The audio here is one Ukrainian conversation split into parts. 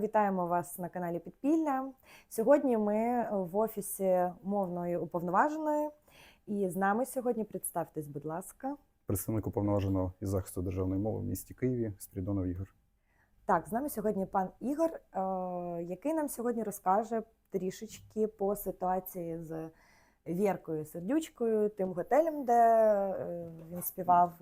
Вітаємо вас на каналі Підпілля. Сьогодні ми в офісі мовної уповноваженої, і з нами сьогодні представтесь, будь ласка. представник уповноваженого із захисту державної мови в місті Києві Спірідонов Ігор. Так, з нами сьогодні пан Ігор, е, який нам сьогодні розкаже трішечки по ситуації з Віркою Сердючкою, тим готелем, де е, він співав,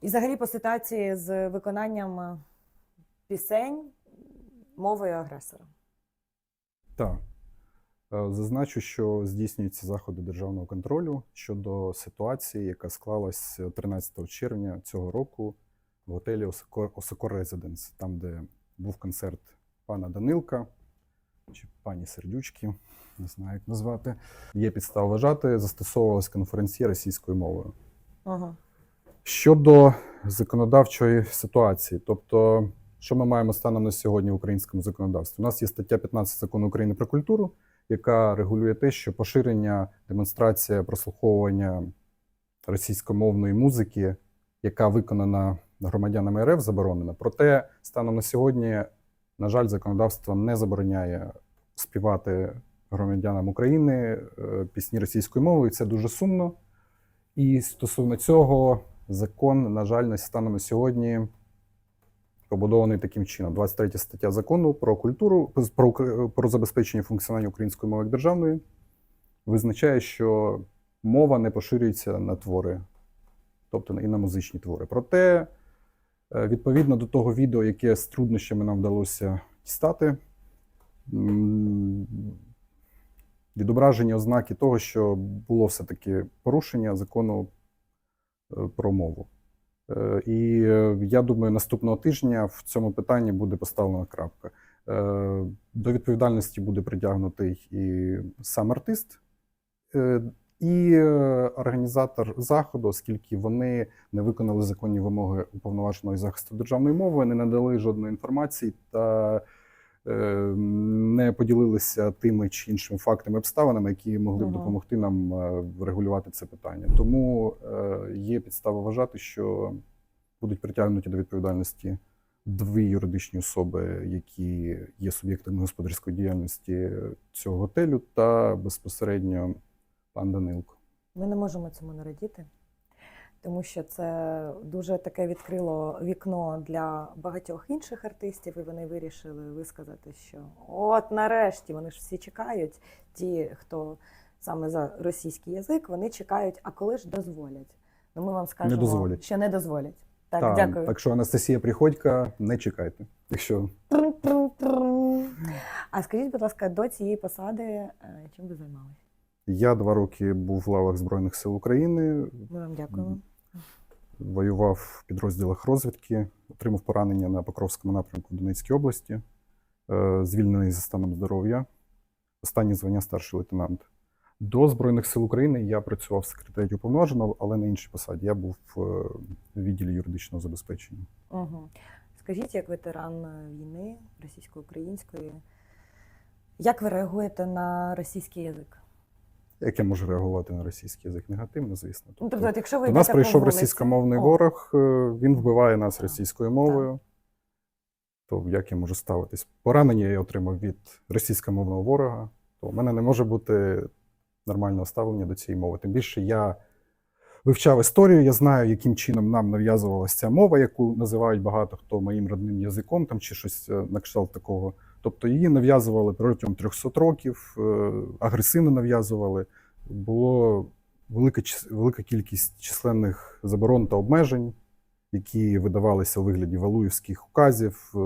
і взагалі по ситуації з виконанням пісень мовою агресора. Так. Е, Зазначу, що здійснюються заходи державного контролю щодо ситуації, яка склалась 13 червня цього року в готелі Осокор, Резиденс, там, де був концерт пана Данилка чи пані Сердючки, не знаю, як назвати. Є підстава вважати, застосовувалась конференція російською мовою. Угу. Щодо законодавчої ситуації, тобто, що ми маємо станом на сьогодні в українському законодавстві? У нас є стаття 15 закону України про культуру, яка регулює те, що поширення, демонстрація, прослуховування російськомовної музики, яка виконана громадянами РФ, заборонена. Проте, станом на сьогодні, на жаль, законодавство не забороняє співати громадянам України е, пісні російською мовою. Це дуже сумно. І стосовно цього, закон, на жаль, станом на сьогодні побудований таким чином: 23 стаття закону про культуру, про, про забезпечення функціонування української мови як державної визначає, що мова не поширюється на твори, тобто і на музичні твори. Проте, е, відповідно до того відео, яке з труднощами нам вдалося дістати, м, відображені ознаки того, що було все-таки порушення закону е, про мову. Е, І е, я думаю, наступного тижня в цьому питанні буде поставлена крапка. Е, До відповідальності буде притягнутий і сам артист, і організатор заходу, оскільки вони не виконали законні вимоги уповноваженого захисту державної мови, не надали жодної інформації та не поділилися тими чи іншими фактами обставинами, які могли б допомогти нам е, врегулювати це питання. Тому е, є підстава вважати, що будуть притягнуті до відповідальності дві юридичні особи, які є суб'єктами господарської діяльності цього готелю, та безпосередньо пан Данилко. Ми не можемо цьому не радіти, тому що це дуже таке відкрило вікно для багатьох інших артистів, і вони вирішили висказати, що от нарешті вони ж всі чекають. Ті, хто саме за російський язик, вони чекають, а коли ж дозволять. Ну ми вам скажемо, дозволять. що не дозволять. Так, Та, дякую. Так що Анастасія Приходька, не чекайте. Якщо. А скажіть, будь ласка, до цієї посади е, чим ви займалися? я два роки був в лавах Збройних сил України, Ми вам дякуємо. Воював в підрозділах розвідки, отримав поранення на Покровському напрямку Донецькій області, е, звільнений за станом здоров'я. Останнє звання старший лейтенант. До Збройних сил України я працював в секретаріаті уповноваженого, але на іншій посаді. Я був е, в відділі юридичного забезпечення. Угу. Скажіть, як ветеран е, війни російсько-української, як ви реагуєте на російський язик? Як я можу реагувати на російський язик? Негативно, звісно. Ну, тобто, якщо ви До нас прийшов російськомовний О, ворог, е, він вбиває нас Так. російською мовою. То як я можу ставитись? Поранення я отримав від російськомовного ворога, то в мене не може бути нормального ставлення до цієї мови. Тим більше я вивчав історію, я знаю, яким чином нам нав'язувалася ця мова, яку називають багато хто моїм родним язиком там, чи щось е, на кшталт такого. Тобто її нав'язували протягом 300 років, е, агресивно нав'язували. Було велика, велика кількість численних заборон та обмежень, які видавалися у вигляді Валуївських указів, е,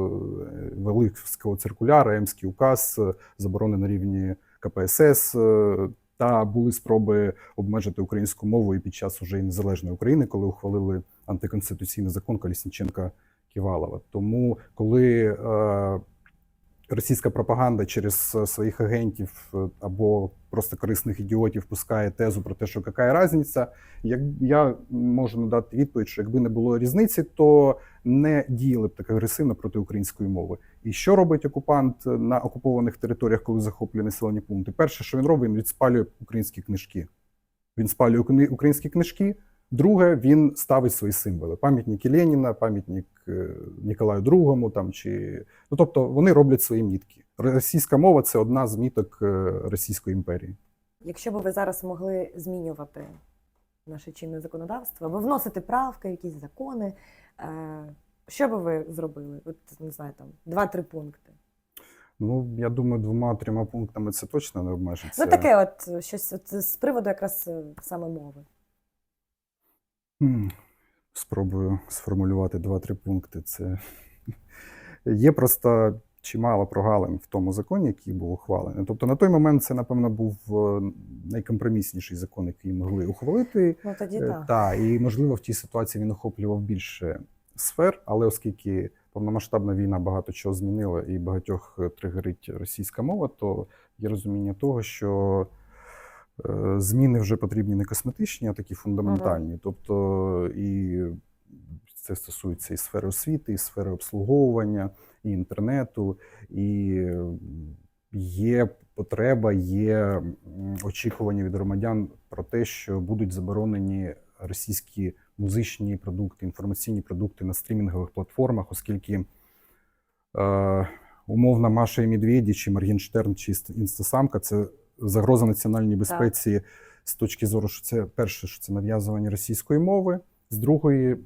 Валуївського циркуляра, Емський указ, е, заборони на рівні КПСС. Та були спроби обмежити українську мову і під час уже і незалежної України, коли ухвалили антиконституційний закон Колісніченка Ківалова. Тому, коли російська пропаганда через е, своїх агентів е, або просто корисних ідіотів пускає тезу про те, що яка різниця, як я можу надати відповідь, що якби не було різниці, то не діяли б так агресивно проти української мови. І що робить окупант на окупованих територіях, коли захоплює населені пункти? Перше, що він робить, він спалює українські книжки. Він спалює українські книжки, Друге, він ставить свої символи: пам'ятники Леніна, пам'ятник е, Ніколаю II, там чи ну тобто вони роблять свої мітки. Російська мова це одна з міток е, Російської імперії. Якщо б ви зараз могли змінювати наше чинне законодавство або вносити правки, якісь закони, е, що би ви зробили? От не знаю, там два-три пункти. Ну я думаю, двома-трьома пунктами це точно не обмежиться. Ну таке, от щось от, з приводу якраз саме мови. Спробую сформулювати два-три пункти. Це є просто чимало прогалин в тому законі, який був ухвалений. Тобто на той момент це, напевно, був е, найкомпромісніший закон, який могли ухвалити. Ну тоді Е, так. Та, і можливо в тій ситуації він охоплював більше сфер, але оскільки повномасштабна війна багато чого змінила і багатьох е, тригерить російська мова, то є розуміння того, що зміни вже потрібні не косметичні, а такі фундаментальні. Тобто, і це стосується і сфери освіти, і сфери обслуговування, і інтернету, і е, є потреба, є очікування від громадян про те, що будуть заборонені російські музичні продукти, інформаційні продукти на стрімінгових платформах, оскільки е, умовна Маша і Медведі, чи Моргенштерн, чи інстасамка це загроза національній безпеці з точки зору, що це перше, що це нав'язування російської мови, з другої.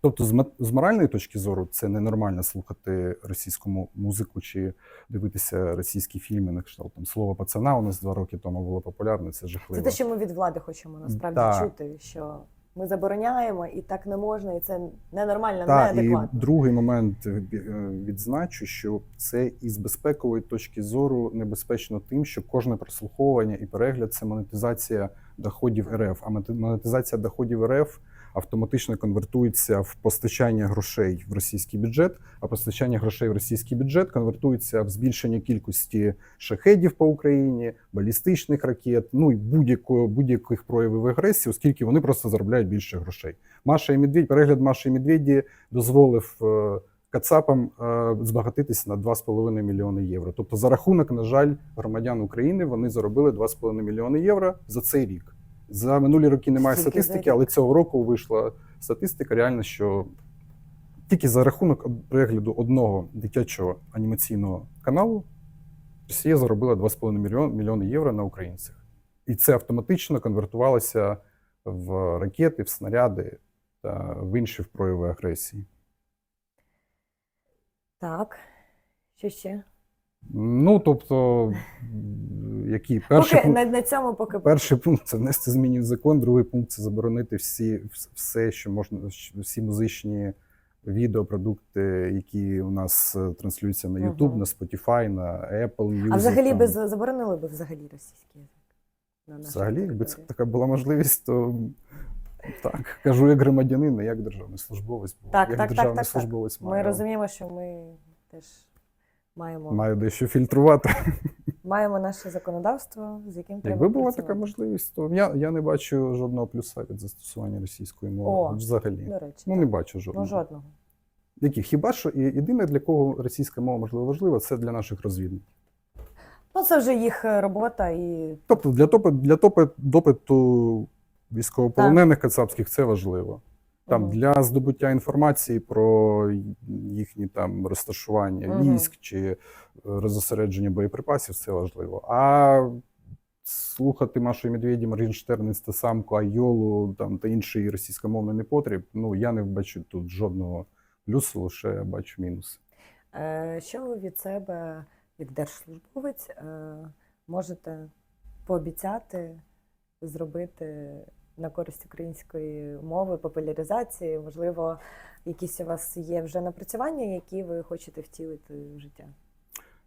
Тобто, з, з моральної точки зору, це ненормально слухати російську музику чи дивитися російські фільми на кшталт там слово пацана. У нас два роки тому було популярне. Це Це жахливо. те, що ми від влади хочемо насправді Так. чути, що ми забороняємо, і так не можна, і це ненормально, Так, і другий момент е, е, відзначу, що це із безпекової точки зору небезпечно тим, що кожне прослуховування і перегляд це монетизація доходів РФ. А монет- монетизація доходів РФ автоматично конвертується в постачання грошей в російський бюджет, а постачання грошей в російський бюджет конвертується в збільшення кількості шахедів по Україні, балістичних ракет, ну і будь-якої будь-яких проявів агресії, оскільки вони просто заробляють більше грошей. Маша і Медведь, перегляд Маші і Медведі дозволив е, Кацапам е, збагатитися на 2,5 мільйони євро. Тобто, за рахунок, на жаль, громадян України вони заробили 2,5 мільйони євро за цей рік. За минулі роки немає Тільки за статистики, але цього року вийшла статистика реально, що тільки за рахунок перегляду одного дитячого анімаційного каналу Росія заробила 2,5 мільйон, мільйони євро на українцях. І це автоматично конвертувалося в ракети, в снаряди та в інші прояви агресії. Так. Що ще? Ну, тобто, які перший Поки пункт, на, на цьому поки перший пункт це внести зміни в закон, другий пункт це заборонити всі, все, що можна, всі музичні відеопродукти, які у нас е, транслюються на YouTube, Мгм. на Spotify, на Apple Music. А взагалі там. би за- заборонили би взагалі російський язик? на нашій Взагалі, якби це території? така була можливість, то так, кажу як громадянин, не як державний службовець, бо Так, як так, так, державний так, так. службовець Ми розуміємо, що ми теж маємо, маю дещо фільтрувати. маємо наше законодавство, з яким треба Якби була працювати. така можливість, то я, я не бачу жодного плюса від застосування російської мови. О, взагалі. До речі, Ну, так. не бачу жодного. ну жодного. Які? Хіба що і єдине, для кого російська мова можливо важлива, це для наших розвідників. Ну це вже їх е, робота і Тобто для топи, для топи, допиту військовополонених кацапських це важливо. Там для здобуття інформації про їхні там розташування Мгм. військ чи е, розосередження боєприпасів це важливо. А слухати Машу Медведі, Моргенштерн, Інстасамку, Айолу там та інший російськомовний непотріб. Ну я не бачу тут жодного плюсу, лише бачу мінуси. Е, Що ви від себе, як держслужбовець, е, можете пообіцяти зробити на користь української мови, популяризації? Можливо, якісь у вас є вже напрацювання, які ви хочете втілити в життя?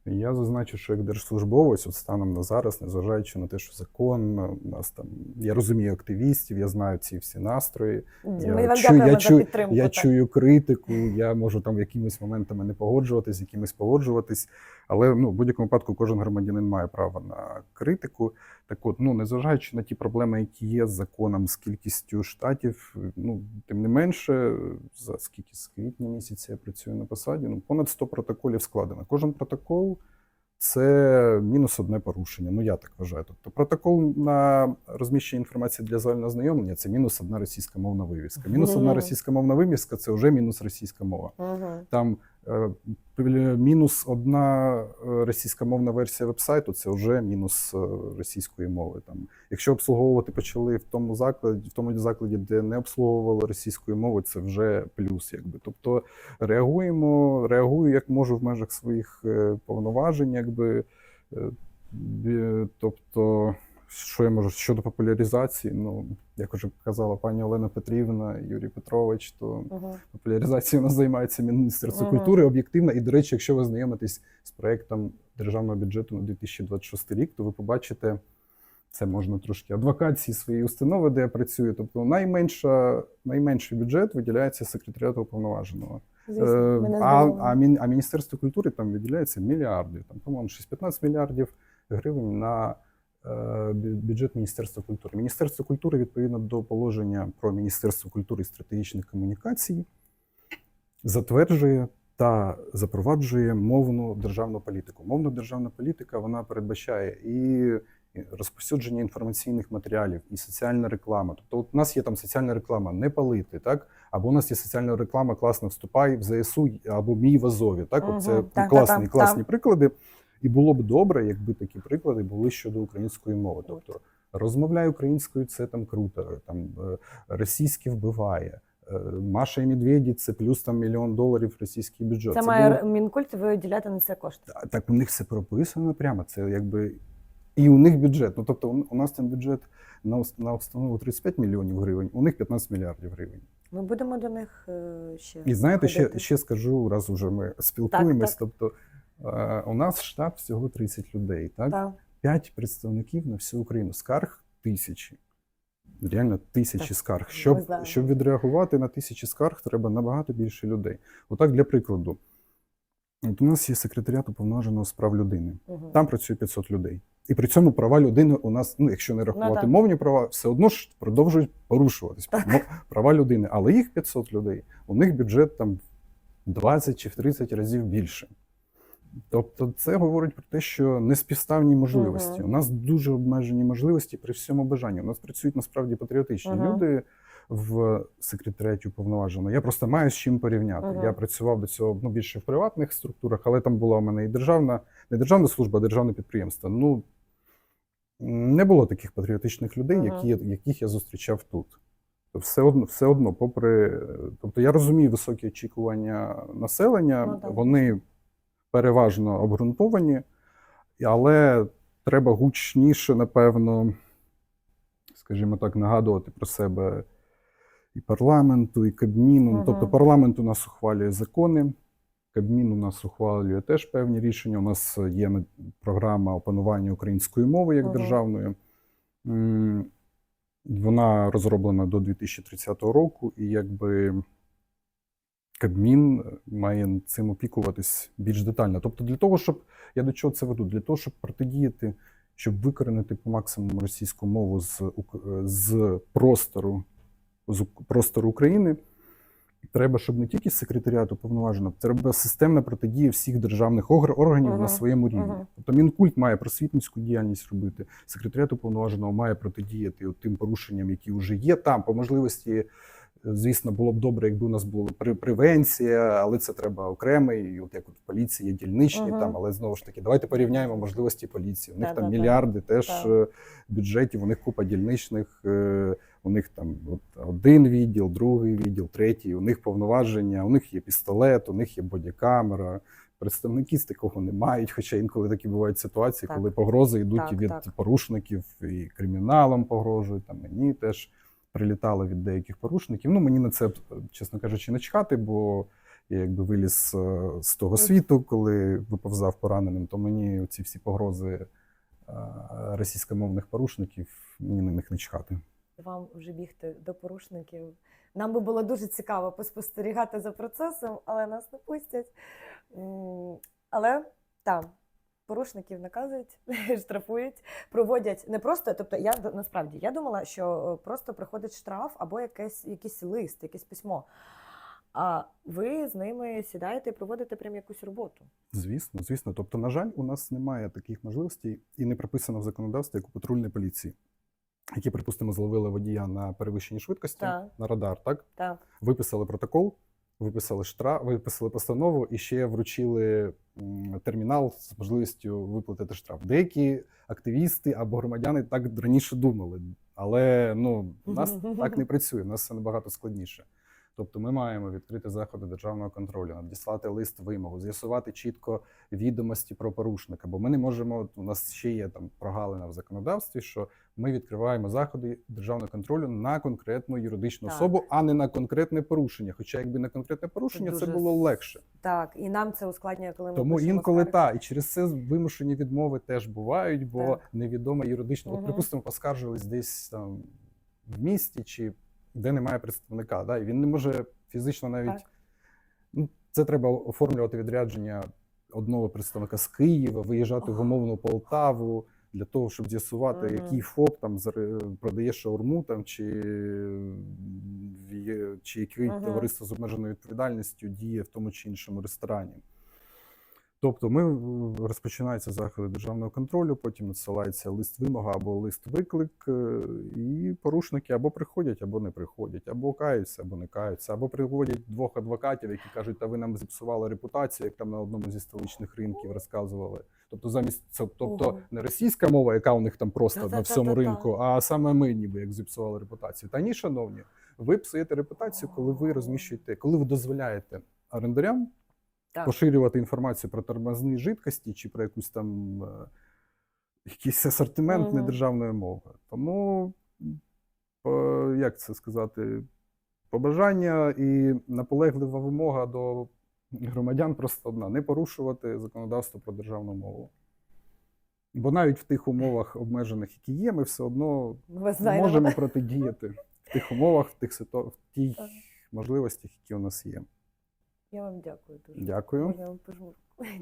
Я зазначу, що як держслужбовець, от станом на зараз, незважаючи на те, що закон у нас там я розумію активістів, я знаю ці всі настрої. Я Ми вам чую- я підтримку. Я чую критику, я можу там якимись моментами не погоджуватись, якимись погоджуватись. Але ну, в будь-якому випадку кожен громадянин має право на критику. Так от, ну незважаючи на ті проблеми, які є з законом, з кількістю штатів, ну тим не менше, за скільки з квітня місяця я працюю на посаді, ну понад 100 протоколів складено. Кожен протокол це мінус одне порушення. Ну я так вважаю. Тобто протокол на розміщення інформації для загального знайомлення це мінус одна російськомовна вивіска. Мінус одна Мгм. російськомовна вивіска це вже мінус російська мова. Там мінус одна е, російськомовна версія вебсайту це вже мінус е, російської мови. Там, якщо обслуговувати почали в тому закладі, в тому закладі, де не обслуговували російської мови, це вже плюс. Якби. Тобто реагуємо, реагую як можу в межах своїх е, повноважень, якби. Е, Тобто, що я можу щодо популяризації, ну як вже казала пані Олена Петрівна, Юрій Петрович, то Угу. Популяризацією у нас займається Міністерство Мгм. культури об'єктивно. І, до речі, якщо ви знайомитесь з проектом державного бюджету на 2026 рік, то ви побачите, це можна трошки адвокації своєї установи, де я працюю. Тобто найменша, найменший бюджет виділяється секретаріату уповноваженого. Звісно, Е, а, а, а Міністерство культури там виділяється мільярди, там, по-моєму, щось 15 мільярдів гривень на бюджет Міністерства культури. Міністерство культури, відповідно до положення про Міністерство культури і стратегічних комунікацій, затверджує та запроваджує мовну державну політику. Мовна державна політика вона передбачає і розповсюдження інформаційних матеріалів, і соціальна реклама. Тобто, от у нас є там соціальна реклама не палити, так? Або у нас є соціальна реклама класно вступай в ЗСУ або мій в Азові. Так, Мгм. от це так, класні, так, класні так. приклади. І було б добре, якби такі приклади були щодо української мови. Тобто розмовляй українською, це там круто, там е, російське вбиває. е, Маша і Медведі це плюс там мільйон доларів російський бюджет. Це Це має було- Мінкульт виділяти на це кошти. Та- Так у них все прописано прямо. Це якби і у них бюджет. Ну тобто, у нас там бюджет на на установу 35 мільйонів гривень, у них 15 мільярдів гривень. Ми будемо до них е, ще. І знаєте, ще, ходити. ще скажу, раз уже ми спілкуємось. так. Тобто е, у нас штат всього 30 людей, так? Так. 5 представників на всю Україну. Скарг тисячі. Реально тисячі Так, скарг. Щоб, щоб відреагувати на тисячі скарг, треба набагато більше людей. Отак, для прикладу, от у нас є секретаріат уповноваженого з прав людини. Угу. Там працює 500 людей. І при цьому права людини у нас, ну якщо не рахувати так. мовні права, все одно ж продовжують порушуватись Так. Права людини. Але їх 500 людей, у них бюджет там в 20 чи в 30 разів більше. Тобто, це говорить про те, що неспівставні можливості. Мгм. У нас дуже обмежені можливості при всьому бажанні. У нас працюють насправді патріотичні Мгм. люди в секретаріаті уповноваженого. Я просто маю з чим порівняти. Мгм. Я працював до цього ну, більше в приватних структурах, але там була у мене і державна, не державна служба, а державне підприємство. Ну не було таких патріотичних людей, Мгм. які, яких я зустрічав тут. Все одно, все одно, попри. Тобто я розумію високі очікування населення, так. вони переважно обґрунтовані, але треба гучніше, напевно, скажімо так, нагадувати про себе і парламенту, і Кабміну. Ну, Мгм. Тобто парламент у нас ухвалює закони, Кабмін у нас ухвалює теж певні рішення. У нас є програма опанування української мови як Мгм. державної. Вона розроблена до 2030 року, і якби Кабмін має цим опікуватись більш детально. Тобто, для того, щоб я до чого це веду? Для того, щоб протидіяти, щоб викоренити по максимуму російську мову з, Ук- з простору з простору України. Треба, щоб не тільки секретаріат уповноважено, треба системна протидія всіх державних органів Мгм, на своєму рівні. мгм. Тобто Мінкульт має просвітницьку діяльність робити, секретаріат уповноваженого має протидіяти от тим порушенням, які вже є там. По можливості, е, звісно, було б добре, якби у нас була превенція, але це треба окремий. І От як от в поліції є дільничні Мгм. там, але знову ж таки, давайте порівняємо можливості поліції. У них там Да-да-да. мільярди теж Так. е, бюджетів, у них купа дільничних. е, у них там от, один відділ, другий відділ, третій, у них повноваження, у них є пістолет, у них є бодікамера. Представники з такого не мають, хоча інколи такі бувають ситуації, Так. коли погрози йдуть Так, і від так. порушників, і криміналам погрожують. Там мені теж прилітало від деяких порушників. Ну мені на це, чесно кажучи, не чхати, бо я якби виліз е, з того світу, коли виповзав пораненим, то мені ці всі погрози е, російськомовних порушників, мені на них не чхати. Вам вже бігти до порушників. Нам би було дуже цікаво поспостерігати за процесом, але нас не пустять. Але там порушників наказують, штрафують, проводять не просто. Тобто, я насправді я думала, що е, просто приходить штраф або якесь, якийсь лист, якесь письмо. А ви з ними сідаєте і проводите прям якусь роботу. Звісно, звісно. Тобто, на жаль, у нас немає таких можливостей і не прописано в законодавстві, як у патрульній поліції, які, припустимо, зловили водія на перевищенні швидкості Так. на радар, так? Так. Виписали протокол, виписали штраф, виписали постанову і ще вручили термінал з можливістю виплатити штраф. Деякі активісти або громадяни так раніше думали, але ну, у нас так не працює, у нас все набагато складніше. Тобто ми маємо відкрити заходи державного контролю, надіслати лист вимогу, з'ясувати чітко відомості про порушника. Бо ми не можемо. У нас ще є там прогалина в законодавстві, що ми відкриваємо заходи державного контролю на конкретну юридичну Так. особу, а не на конкретне порушення. Хоча, якби на конкретне порушення, це дуже було легше. Так, і нам це ускладнює, коли ми Тому інколи та і через це вимушені відмови теж бувають, бо Так. невідома юридична. От, припустимо, поскаржились десь там в місті чи де немає представника, да, і він не може фізично навіть. Так. Ну, це треба оформлювати відрядження одного представника з Києва, виїжджати в умовну Полтаву для того, щоб з'ясувати, Мгм. який ФОП там продає шаурму там, чи, чи яке Мгм. товариство з обмеженою відповідальністю діє в тому чи іншому ресторані. Тобто ми розпочинаються заходи державного контролю, потім надсилається лист вимога або лист виклик, е, і порушники або приходять, або не приходять, або каються, або не каються, або приводять двох адвокатів, які кажуть, та ви нам зіпсували репутацію, як там на одному зі столичних ринків розказували. Тобто, замість це, тобто Ого. не російська мова, яка у них там просто на всьому ринку, а саме ми, ніби як зіпсували репутацію. Та ні, шановні, ви псуєте репутацію, коли ви розміщуєте, коли ви дозволяєте орендарям Так. поширювати інформацію про тормозні жидкості чи про якусь там е, якийсь асортимент Мгм. недержавної мови. Тому, е, як це сказати, побажання і наполеглива вимога до громадян просто одна: не порушувати законодавство про державну мову. Бо навіть в тих умовах обмежених, які є, ми все одно знаєте, можемо протидіяти в тих умовах, в тих ситу... в тих можливостях, які у нас є. Я вам дякую дуже. Дякую. Я вам пожму?